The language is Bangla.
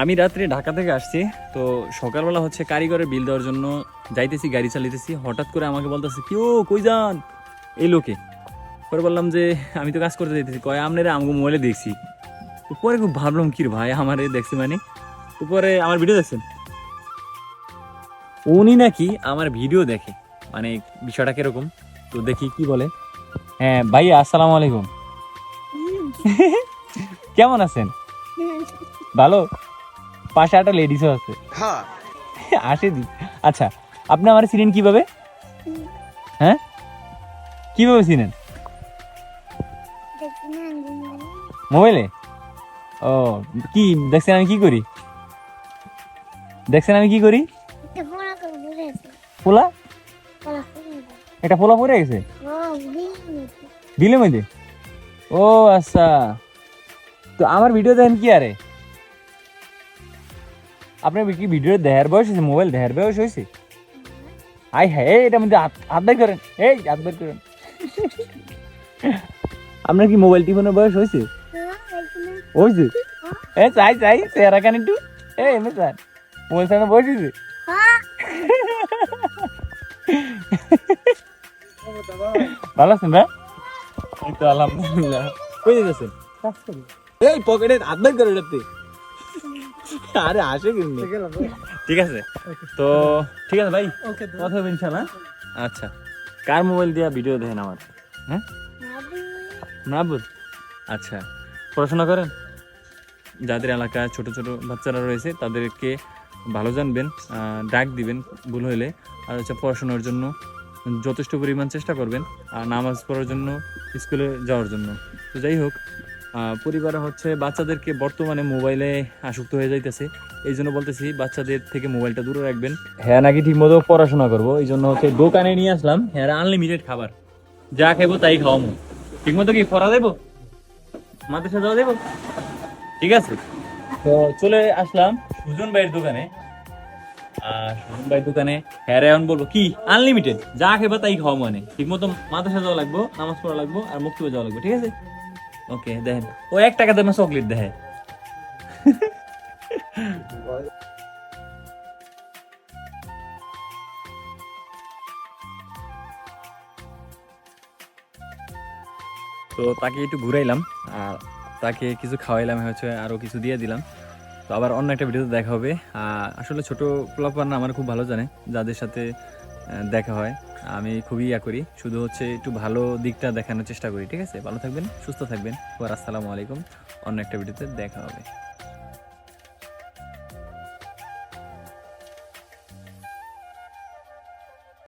আমি রাত্রে ঢাকা থেকে আসছি তো সকালবেলা হচ্ছে কারিগরের বিল দেওয়ার জন্য যাইতেছি গাড়ি চালিতেছি হঠাৎ করে আমাকে বলতেছে কি ও কই যান? এই লোকে। পরে বললাম যে আমি তো কাজ করতে যাইতেছি। কয় আপনারা আমাকে মোবাইলে দেখছি। তো পরে খুব ভাবলাম কির ভাই আমারে দেখছি মানে? উপরে আমার ভিডিও দেখছেন? উনি নাকি আমার ভিডিও দেখে মানে বিষয়টা কীরকম? তো দেখি কি বলে। হ্যাঁ ভাই আসসালামু আলাইকুম। কেমন আছেন? ভালো? পাশে একটা লেডিসও আছে। আসে দি আচ্ছা আপনি আমার চিনেন কীভাবে? হ্যাঁ? কীভাবে চিনেন? মোবাইলে? ও কি দেখছেন আমি কি করি? দেখছেন আমি কি করি? পোলা এটা পোলা? পড়ে গেছে? বিলে মধ্যে। ও আচ্ছা। তো আমার ভিডিও দেখেন কি আরে? আপনার কি ভিডিও দেখার বয়স হয়েছে? মোবাইল দেখার বয়স হয়েছে? আই হ্যাঁ এটা মধ্যে হাত- বের করেন। এই, হাত বের করেন। আপনার কি মোবাইল টিফোনের বয়স হয়েছে? হয়েছে? এ, চাই চাই, চেহারা কান একটু। এ, এমনি স্যার মোবাইল চালানোর বয়স হয়েছে? ভালো আছেন না এই তো আলহামদুলিল্লাহ। কই যেতেছেন এই, পকেটে হাত বের করে আরে আসে কিন্তু। ঠিক আছে তো ঠিক আছে ভাই। কথা হবে ইনশাল্লাহ আচ্ছা। কার মোবাইল দিয়া ভিডিও দেখেন আমার? হ্যাঁ? মাহবুব আচ্ছা। পড়াশোনা করেন? যাদের এলাকায় ছোট ছোট বাচ্চারা রয়েছে তাদেরকে ভালো জানবেন ডাক দিবেন ভুল হলে আর হচ্ছে পড়াশোনার জন্য যথেষ্ট পরিমাণ চেষ্টা করবেন আর নামাজ পড়ার জন্য স্কুলে যাওয়ার জন্য। তো যাই হোক পরিবারে হচ্ছে বাচ্চাদেরকে বর্তমানে মোবাইলে আসক্ত হয়ে যাইতেছে। এই জন্য বলতেছি বাচ্চাদের থেকে মোবাইলটা দূরে রাখবেন। হ্যাঁ নাকি ঠিক মতো পড়াশোনা করব? এই জন্য হচ্ছে দোকানে নিয়ে আসলাম। হ্যাঁ আনলিমিটেড খাবার। যা খাইবো তাই খাওয়াবো ঠিক মতো কি পড়া দেবো? মাদ্রাসা যাওয়া দেবো? ঠিক আছে। তো চলে আসলাম সুজন ভাইয়ের দোকানে। আর সুজন ভাইয়ের দোকানে হ্যাঁ এখন বলব, কি? আনলিমিটেড। যা খাইবা তাই খাওয়া মানে। ঠিক মতো মাদ্রাসা যাওয়া লাগবো, নামাজ পড়া লাগবো, আর মুক্তি যাওয়া লাগবে। ঠিক আছে? ওকে দেখেন। ও এক টাকা চকলেট দেখে। তো তাকে একটু ঘুরাইলাম, আর তাকে কিছু খাওয়াইলাম, হচ্ছে আরও কিছু দিয়ে দিলাম। তো আবার অন্য একটা ভিডিওতে দেখা হবে। আসলে ছোট পোলাপান আমার খুব ভালো জানে, যাদের সাথে দেখা হয়। আমি খুবই ইয়া করি। শুধু হচ্ছে একটু ভালো দিকটা দেখানোর চেষ্টা করি, ঠিক আছে? ভালো থাকবেন, সুস্থ থাকবেন। আসসালামু আলাইকুম। অন্য একটা ভিডিওতে দেখা হবে।